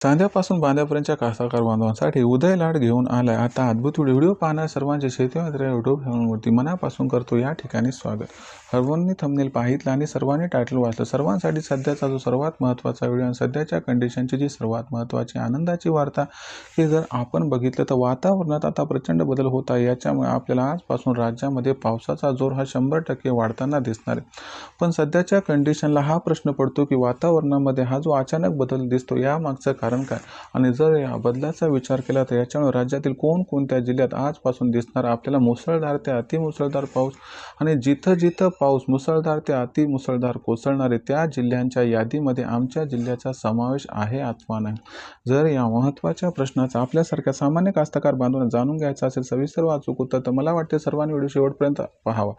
चांद्यापासून बांध्यापर्यंतच्या कासाकार बांधवांसाठी उदय लाट घेऊन आलाय. आता अद्भुत व्हिडिओ पाहणार सर्वांचे शेती मित्र युट्यूब चॅनलवरती मनापासून करतो. या ठिकाणी स्वागत. सर्वांनी थंबनेल पाहितलं आणि सर्वांनी टायटल वाचलं. सर्वांसाठी सध्याचा जो सर्वात महत्त्वाचा व्हिडिओ आणि सध्याच्या कंडिशनची जी सर्वात महत्त्वाची आनंदाची वार्ता की जर आपण बघितलं तर वातावरणात आता प्रचंड बदल होत आहे. याच्यामुळे आपल्याला आजपासून राज्यामध्ये पावसाचा जोर हा शंभर टक्के वाढताना दिसणार आहे. पण सध्याच्या कंडिशनला हा प्रश्न पडतो की वातावरणामध्ये हा जो अचानक बदल दिसतो यामागचं कारण कारण काय? आणि जर या बदलाचा विचार केला तर याच्यामुळे राज्यातील कोणकोणत्या जिल्ह्यात आजपासून दिसणार आपल्याला मुसळधार ते अतिमुसळधार पाऊस आणि जिथं जिथं पाऊस मुसळधार ते अतिमुसळधार कोसळणारे त्या जिल्ह्यांच्या यादीमध्ये आमच्या जिल्ह्याचा समावेश आहे अथवा नाही? जर या महत्त्वाच्या प्रश्नाचा आपल्यासारख्या सामान्य कास्तकार बांधवांना जाणून घ्यायचा असेल सविस्तर वाचूक उत्तर तर मला वाटते सर्वांनी व्हिडिओ शेवटपर्यंत पाहावा.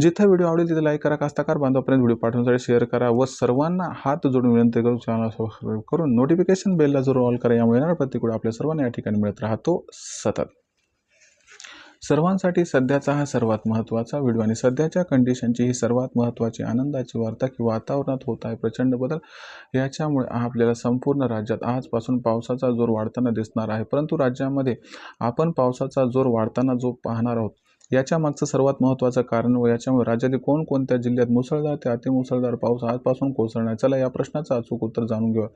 जिथं व्हिडिओ आवडेल तिथे लाईक करा कास्तकार बांधवापर्यंत व्हिडिओ पाठवण्यासाठी शेअर करा व सर्वांना हात जोडून विनंती करून चॅनल सबस्क्राईब करून नोटिफिकेशन बेलला जरूर ऑल करा यामुळे येणार प्रतिकूळ आपल्या सर्वांना या ठिकाणी मिळत राहतो सतत. सर्वांसाठी सध्याचा हा सर्वात महत्त्वाचा व्हिडिओ आणि सध्याच्या कंडिशनची ही सर्वात महत्त्वाची आनंदाची वार्ता की वातावरणात होत आहे प्रचंड बदल याच्यामुळे आपल्याला संपूर्ण राज्यात आजपासून पावसाचा जोर वाढताना दिसणार आहे. परंतु राज्यामध्ये आपण पावसाचा जोर वाढताना जो पाहणार आहोत याच्या मागचं सर्वात महत्त्वाचं कारण व याच्यामुळे राज्यातील कोणकोणत्या जिल्ह्यात मुसळधार ते अतिमुसळधार पाऊस आजपासून कोसळणार चला या प्रश्नाचं अचूक उत्तर जाणून घेऊया.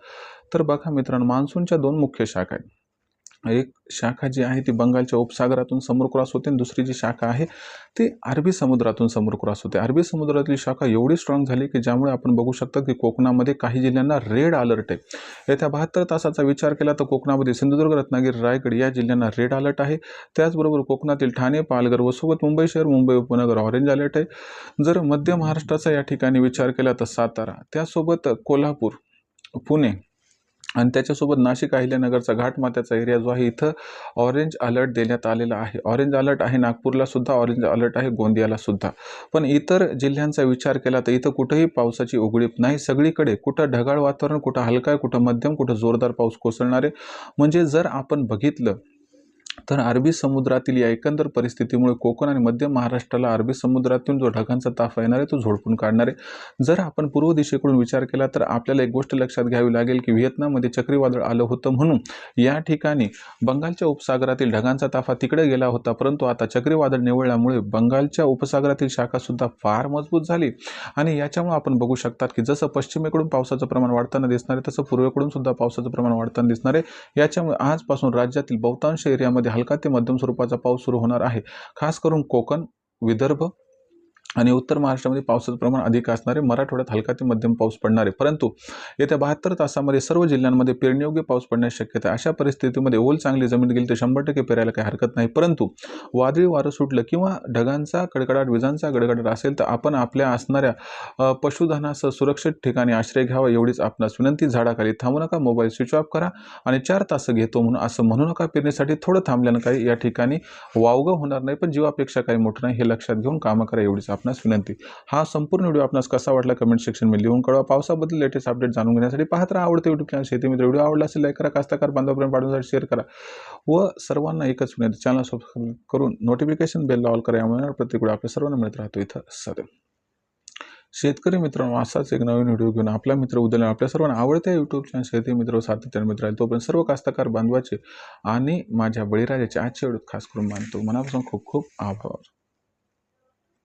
तर बघा मित्रांनो मान्सूनच्या दोन मुख्य शाखा आहेत. एक शाखा जी आहे ती बंगालच्या उपसागरातून समोर क्रॉस होते आणि दुसरी जी शाखा आहे ती अरबी समुद्रातून समोर क्रॉस होते. अरबी समुद्रातली शाखा एवढी स्ट्रॉंग झाली की ज्यामुळे आपण बघू शकतो की कोकणामध्ये काही जिल्ह्यांना रेड अलर्ट आहे. येत्या बहात्तर तासाचा विचार केला तर कोकणामध्ये सिंधुदुर्ग रत्नागिरी रायगड या जिल्ह्यांना रेड अलर्ट आहे. त्याचबरोबर कोकणातील ठाणे पालघर व सोबत मुंबई शहर मुंबई उपनगर ऑरेंज अलर्ट आहे. जर मध्य महाराष्ट्राचा या ठिकाणी विचार केला तर सातारा त्यासोबत कोल्हापूर पुणे आणि त्याच्यासोबत नाशिक अहिल्यानगरचा घाटमात्याचा एरिया जो आहे इथं ऑरेंज अलर्ट देण्यात आलेला आहे. ऑरेंज अलर्ट आहे नागपूरला सुद्धा ऑरेंज अलर्ट आहे गोंदियाला सुद्धा. पण इतर जिल्ह्यांचा विचार केला तर इथं कुठंही पावसाची उघडीप नाही. सगळीकडे कुठं ढगाळ वातावरण कुठं हलका आहे कुठं मध्यम कुठं जोरदार पाऊस कोसळणारे. म्हणजे जर आपण बघितलं तर अरबी समुद्रातील या एकंदर परिस्थितीमुळे कोकण आणि मध्य महाराष्ट्राला अरबी समुद्रातून जो ढगांचा ताफ येणार आहे तो झोडपून काढणार आहे. जर आपण पूर्व दिशेकडून विचार केला तर आपल्याला एक गोष्ट लक्षात घ्यावी लागेल की व्हिएतनाममध्ये चक्रीवादळ आलं होतं म्हणून या ठिकाणी बंगालच्या उपसागरातील ढगांचा ताफा तिकडे गेला होता परंतु आता चक्रीवादळ निवळल्यामुळे बंगालच्या उपसागरातील शाखासुद्धा फार मजबूत झाली. आणि याच्यामुळे आपण बघू शकतात की जसं पश्चिमेकडून पावसाचं प्रमाण वाढताना दिसणार आहे तसं पूर्वेकडून सुद्धा पावसाचं प्रमाण वाढताना दिसणार आहे. याच्यामुळे आजपासून राज्यातील बहुतांश एरियामध्ये हलका ते मध्यम स्वरूपाचा पाऊस सुरू होणार आहे. खास करून कोकण विदर्भ आणि उत्तर महाराष्ट्रामध्ये पावसाचं प्रमाण अधिक असणारे मराठवाड्यात हलका ते मध्यम पाऊस पडणार. आहे परंतु येत्या बहात्तर तासामध्ये सर्व जिल्ह्यांमध्ये पेरणीयोग्य पाऊस पडण्याची शक्यता आहे. अशा परिस्थितीमध्ये ओल चांगली जमीन गेली तर शंभर टक्के पेरायला काही हरकत नाही. परंतु वादळी वारं सुटलं किंवा ढगांचा कडकडाट विजांचा गडगडाट असेल तर आपण आपल्या असणाऱ्या पशुधनासह सुरक्षित ठिकाणी आश्रय घ्यावा एवढीच आपणास विनंती. झाडाखाली थांबू नका मोबाईल स्विच ऑफ करा आणि चार तास घेतो म्हणून असं म्हणू नका. पेरणीसाठी थोडं थांबल्यानं काही या ठिकाणी वावगं होणार नाही पण जीवापेक्षा काही मोठं नाही हे लक्षात घेऊन कामं करा एवढीच आपण आपणास विनंती. हा संपूर्ण व्हिडिओ आपणास कसा वाटला कमेंट सेक्शनमध्ये लिहून कळवा. पावसाबद्दल लेटेस्ट अपडेट जाणून घेण्यासाठी पाहत राहा आवडते युट्यूब चॅनल शेती मित्र व्हिडिओ आवडला असेल लाईक करा. कास्ताकार बांधवापर्यंत पाठवण्यासाठी शेअर करा. व सर्वांना एकच विनंती चॅनल सबस्क्राईब करून नोटिफिकेशन बेलला ऑल करा. यामुळे प्रत्येक प्रतिकूळ आपल्या सर्वांना मिळत राहतो. इथं सदैव शेतकरी मित्रांनो असाच एक नवीन व्हिडिओ घेऊन आपला मित्र उद्या आपल्या सर्वांना आवडत्या युट्यूब चॅनल शेती मित्र सातत्याने मित्र आहे तोपर्यंत सर्व कास्तकार बांधवाचे आणि माझ्या बळीराजाचे आजच्या व्हिडिओत खास करून मानतो. मनापासून खूप खूप आभार.